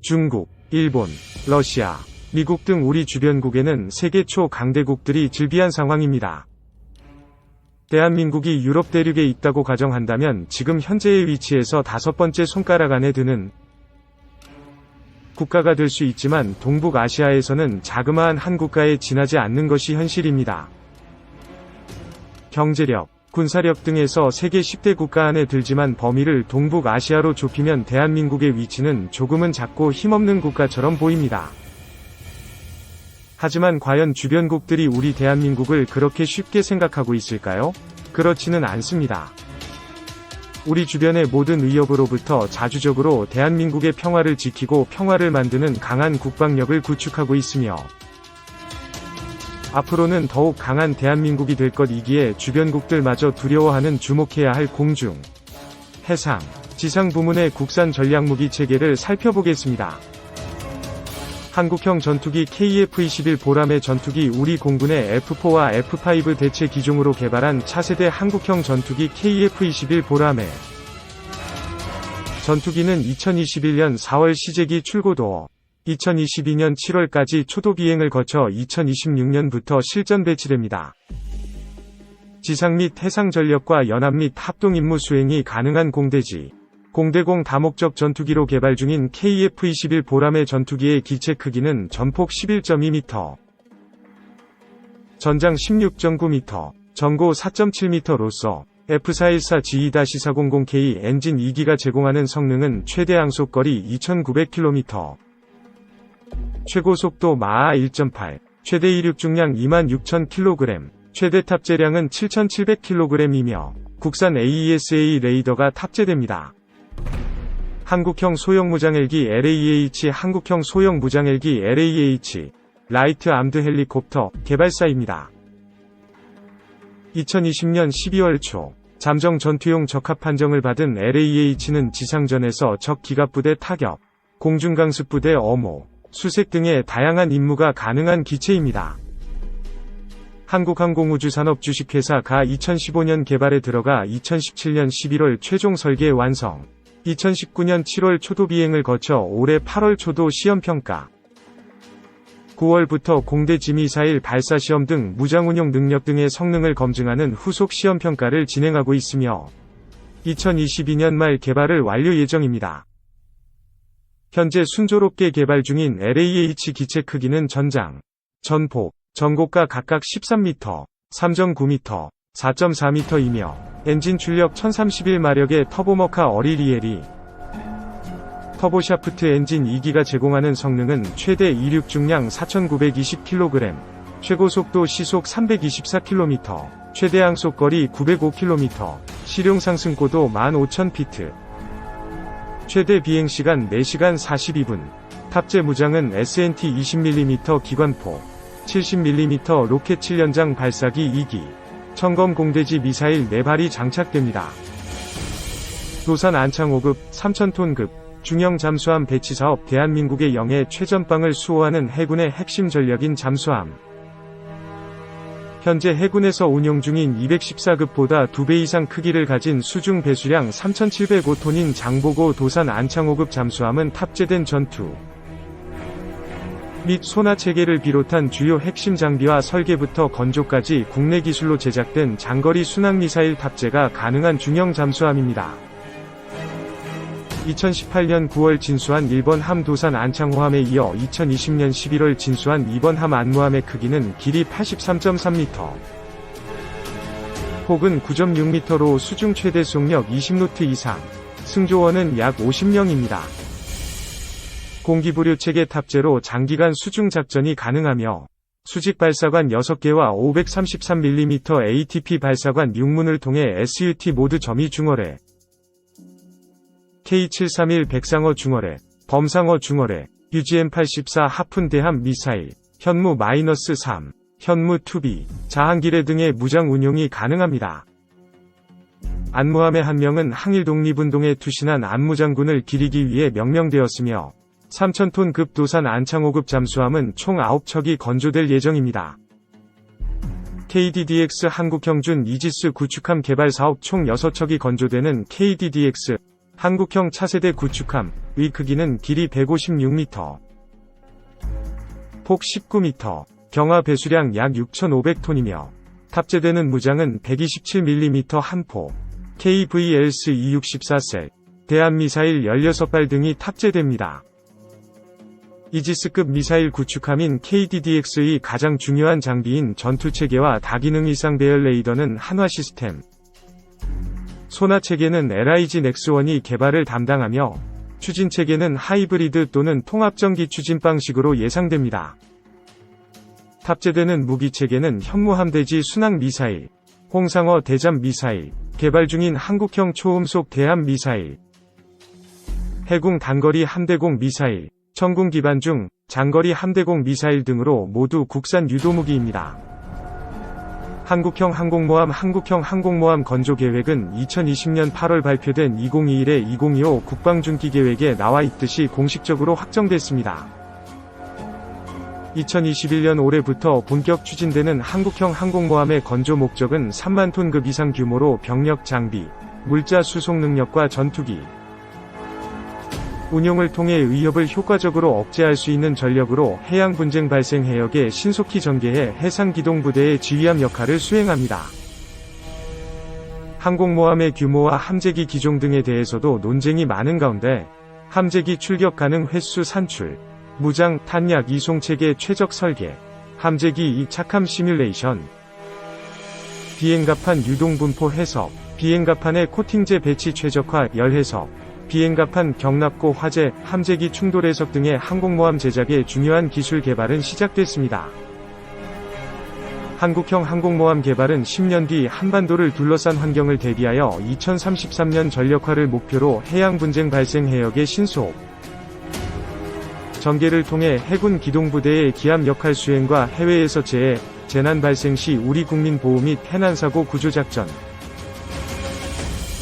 중국, 일본, 러시아, 미국 등 우리 주변국에는 세계 초 강대국들이 즐비한 상황입니다. 대한민국이 유럽 대륙에 있다고 가정한다면 지금 현재의 위치에서 다섯 번째 손가락 안에 드는 국가가 될 수 있지만 동북아시아에서는 자그마한 한 국가에 지나지 않는 것이 현실입니다. 경제력, 군사력 등에서 세계 10대 국가 안에 들지만 범위를 동북아시아로 좁히면 대한민국의 위치는 조금은 작고 힘없는 국가처럼 보입니다. 하지만 과연 주변국들이 우리 대한민국을 그렇게 쉽게 생각하고 있을까요? 그렇지는 않습니다. 우리 주변의 모든 위협으로부터 자주적으로 대한민국의 평화를 지키고 평화를 만드는 강한 국방력을 구축하고 있으며 앞으로는 더욱 강한 대한민국이 될 것이기에 주변국들마저 두려워하는 주목해야 할 공중, 해상, 지상 부문의 국산 전략무기 체계를 살펴보겠습니다. 한국형 전투기 KF-21 보람의 전투기 우리 공군의 F4와 F5 대체 기종으로 개발한 차세대 한국형 전투기 KF-21 보람의 전투기는 2021년 4월 시제기 출고도 2022년 7월까지 초도 비행을 거쳐 2026년부터 실전 배치됩니다. 지상 및 해상 전력과 연합 및 합동 임무 수행이 가능한 공대지, 공대공 다목적 전투기로 개발 중인 KF-21 보람의 전투기의 기체 크기는 전폭 11.2m, 전장 16.9m, 전고 4.7m로서 F414 G2-400K 엔진 2기가 제공하는 성능은 최대 항속거리 2900km, 최고 속도 마하 1.8, 최대 이륙 중량 26,000kg, 최대 탑재량은 7,700kg이며 국산 AESA 레이더가 탑재됩니다. 한국형 소형 무장헬기 LAH 한국형 소형 무장헬기 LAH 라이트 암드 헬리콥터 개발사입니다. 2020년 12월 초 잠정 전투용 적합 판정을 받은 LAH는 지상전에서 적 기갑부대 타격, 공중강습부대 어모, 수색 등의 다양한 임무가 가능한 기체입니다. 한국항공우주산업 주식회사가 2015년 개발에 들어가 2017년 11월 최종 설계 완성, 2019년 7월 초도 비행을 거쳐 올해 8월 초도 시험평가, 9월부터 공대 지미사일 발사 시험 등 무장운용 능력 등의 성능을 검증하는 후속 시험평가를 진행하고 있으며 2022년 말 개발을 완료 예정입니다. 현재 순조롭게 개발 중인 LAH 기체 크기는 전장, 전폭, 전고가 각각 13m, 3.9m, 4.4m이며 엔진 출력 1031마력의 터보머카 어리리엘이 터보샤프트 엔진 2기가 제공하는 성능은 최대 이륙 중량 4920kg, 최고 속도 시속 324km, 최대 항 속거리 905km, 실용 상승고도 15000피트, 최대 비행시간 4시간 42분, 탑재 무장은 SNT 20mm 기관포, 70mm 로켓 7연장 발사기 2기, 청검 공대지 미사일 4발이 장착됩니다. 도산 안창 5급, 3000톤급, 중형 잠수함 배치 사업 대한민국의 영해 최전방을 수호하는 해군의 핵심 전력인 잠수함. 현재 해군에서 운용 중인 214급보다 2배 이상 크기를 가진 수중 배수량 3,705톤인 장보고 도산 안창 5급 잠수함은 탑재된 전투 및 소나 체계를 비롯한 주요 핵심 장비와 설계부터 건조까지 국내 기술로 제작된 장거리 순항미사일 탑재가 가능한 중형 잠수함입니다. 2018년 9월 진수한 1번 함 도산 안창호함에 이어 2020년 11월 진수한 2번 함 안무함의 크기는 길이 83.3m, 폭은 9.6m로 수중 최대 속력 20노트 이상, 승조원은 약 50명입니다. 공기부류 체계 탑재로 장기간 수중 작전이 가능하며 수직 발사관 6개와 533mm ATP 발사관 6문을 통해 SUT 모드 점이 중월에 K731 백상어 중월에 범상어 중월에 UGM84 하푼 대함 미사일 현무 -3 현무 투비 자한기뢰 등의 무장 운용이 가능합니다. 안무함의 한 명은 항일 독립운동에 투신한 안무장군을 기리기 위해 명명되었으며 3,000톤급 도산 안창호급 잠수함은 총 9척이 건조될 예정입니다. KDDX 한국형준 이지스 구축함 개발 사업 총 6척이 건조되는 KDDX 한국형 차세대 구축함, 의 크기는 길이 156m, 폭 19m, 경화 배수량 약 6,500톤이며 탑재되는 무장은 127mm 한포, KVLS 264셀, 대한미사일 16발 등이 탑재됩니다. 이지스급 미사일 구축함인 KDDX의 가장 중요한 장비인 전투체계와 다기능 이상 배열 레이더는 한화 시스템, 소나체계는 LIG 넥스1이 개발을 담당하며 추진체계는 하이브리드 또는 통합전기 추진 방식으로 예상됩니다. 탑재되는 무기체계는 현무함대지 순항 미사일, 홍상어 대잠 미사일, 개발 중인 한국형 초음속 대함 미사일, 해군 단거리 함대공 미사일, 천궁 기반 중 장거리 함대공 미사일 등으로 모두 국산 유도무기입니다. 한국형 항공모함 한국형 항공모함 건조 계획은 2020년 8월 발표된 2021-2025 국방중기 계획에 나와 있듯이 공식적으로 확정됐습니다. 2021년 올해부터 본격 추진되는 한국형 항공모함의 건조 목적은 3만 톤급 이상 규모로 병력 장비, 물자 수송 능력과 전투기, 운용을 통해 위협을 효과적으로 억제할 수 있는 전력으로 해양 분쟁 발생 해역에 신속히 전개해 해상 기동 부대의 지휘함 역할을 수행합니다. 항공모함의 규모와 함재기 기종 등에 대해서도 논쟁이 많은 가운데 함재기 출격 가능 횟수 산출, 무장 탄약 이송 체계 최적 설계, 함재기 이착함 시뮬레이션, 비행갑판 유동 분포 해석, 비행갑판의 코팅제 배치 최적화 열 해석, 비행갑판 경납고 화재, 함재기 충돌 해석 등의 항공모함 제작에 중요한 기술 개발은 시작됐습니다. 한국형 항공모함 개발은 10년 뒤 한반도를 둘러싼 환경을 대비하여 2033년 전력화를 목표로 해양 분쟁 발생 해역의 신속 전개를 통해 해군 기동부대의 기함 역할 수행과 해외에서 재해, 재난 발생 시 우리 국민 보호 및 해난사고 구조작전,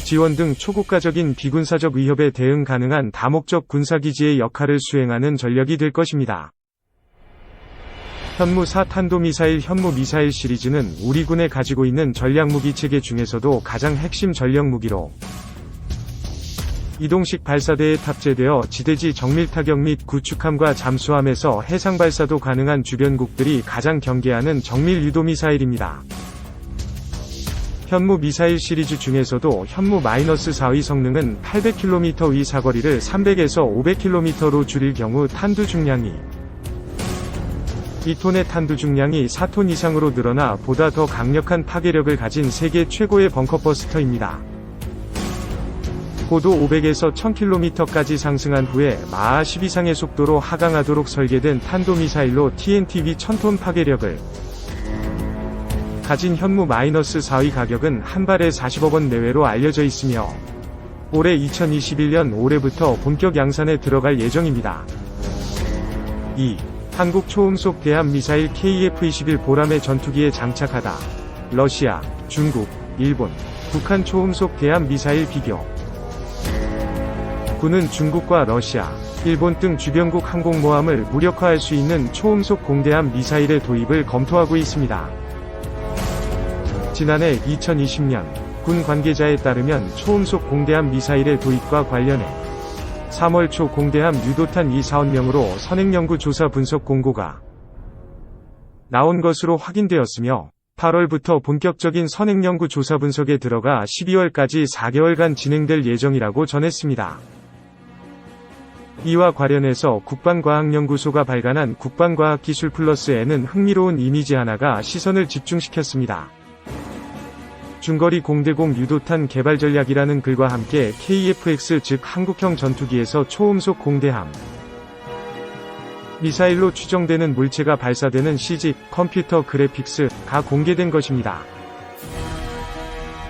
지원 등 초국가적인 비군사적 위협에 대응 가능한 다목적 군사기지의 역할을 수행하는 전력이 될 것입니다. 현무 4 탄도미사일 현무 미사일 시리즈는 우리 군에 가지고 있는 전략무기 체계 중에서도 가장 핵심 전력무기로 이동식 발사대에 탑재되어 지대지 정밀 타격 및 구축함과 잠수함에서 해상 발사도 가능한 주변국들이 가장 경계하는 정밀 유도미사일입니다. 현무 미사일 시리즈 중에서도 현무 -4의 성능은 800km의 사거리를 300에서 500km로 줄일 경우 탄두 중량이 2톤의 탄두 중량이 4톤 이상으로 늘어나 보다 더 강력한 파괴력을 가진 세계 최고의 벙커버스터입니다. 고도 500에서 1000km까지 상승한 후에 마하 10 이상의 속도로 하강하도록 설계된 탄도미사일로 TNTV 1000톤 파괴력을 가진 현무 -4의 가격은 한 발에 40억 원 내외로 알려져 있으며 올해 2021년 올해부터 본격 양산에 들어갈 예정입니다. 2. 한국 초음속 대함 미사일 KF-21 보람의 전투기에 장착하다. 러시아, 중국, 일본, 북한 초음속 대함 미사일 비교. 군은 중국과 러시아, 일본 등 주변국 항공모함을 무력화할 수 있는 초음속 공대함 미사일의 도입을 검토하고 있습니다. 지난해 2020년 군 관계자에 따르면 초음속 공대함 미사일의 도입과 관련해 3월 초 공대함 유도탄 2 사원명으로 선행연구 조사 분석 공고가 나온 것으로 확인되었으며 8월부터 본격적인 선행연구 조사 분석에 들어가 12월까지 4개월간 진행될 예정이라고 전했습니다. 이와 관련해서 국방과학연구소가 발간한 국방과학기술 플러스에는 흥미로운 이미지 하나가 시선을 집중시켰습니다. 중거리 공대공 유도탄 개발 전략이라는 글과 함께 KFX 즉 한국형 전투기에서 초음속 공대함 미사일로 추정되는 물체가 발사되는 CG 컴퓨터 그래픽스가 공개된 것입니다.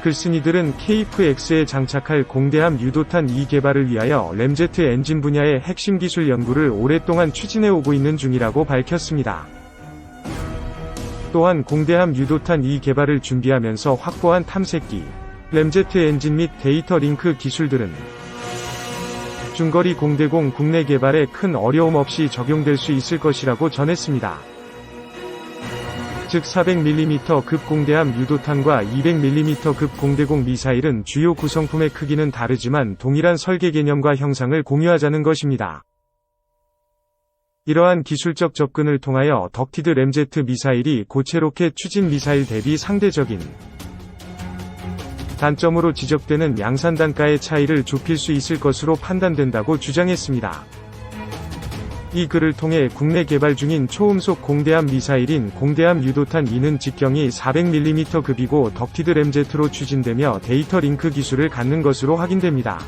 글쓴이들은 KFX에 장착할 공대함 유도탄 2 개발을 위하여 램제트 엔진 분야의 핵심 기술 연구를 오랫동안 추진해 오고 있는 중이라고 밝혔습니다. 또한 공대함 유도탄 2 개발을 준비하면서 확보한 탐색기, 램제트 엔진 및 데이터 링크 기술들은 중거리 공대공 국내 개발에 큰 어려움 없이 적용될 수 있을 것이라고 전했습니다. 즉 400mm급 공대함 유도탄과 200mm급 공대공 미사일은 주요 구성품의 크기는 다르지만 동일한 설계 개념과 형상을 공유하자는 것입니다. 이러한 기술적 접근을 통하여 덕티드 램제트 미사일이 고체 로켓 추진 미사일 대비 상대적인 단점으로 지적되는 양산 단가의 차이를 좁힐 수 있을 것으로 판단된다고 주장했습니다. 이 글을 통해 국내 개발 중인 초음속 공대함 미사일인 공대함 유도탄 2는 직경이 400mm 급이고 덕티드 램제트로 추진되며 데이터 링크 기술을 갖는 것으로 확인됩니다.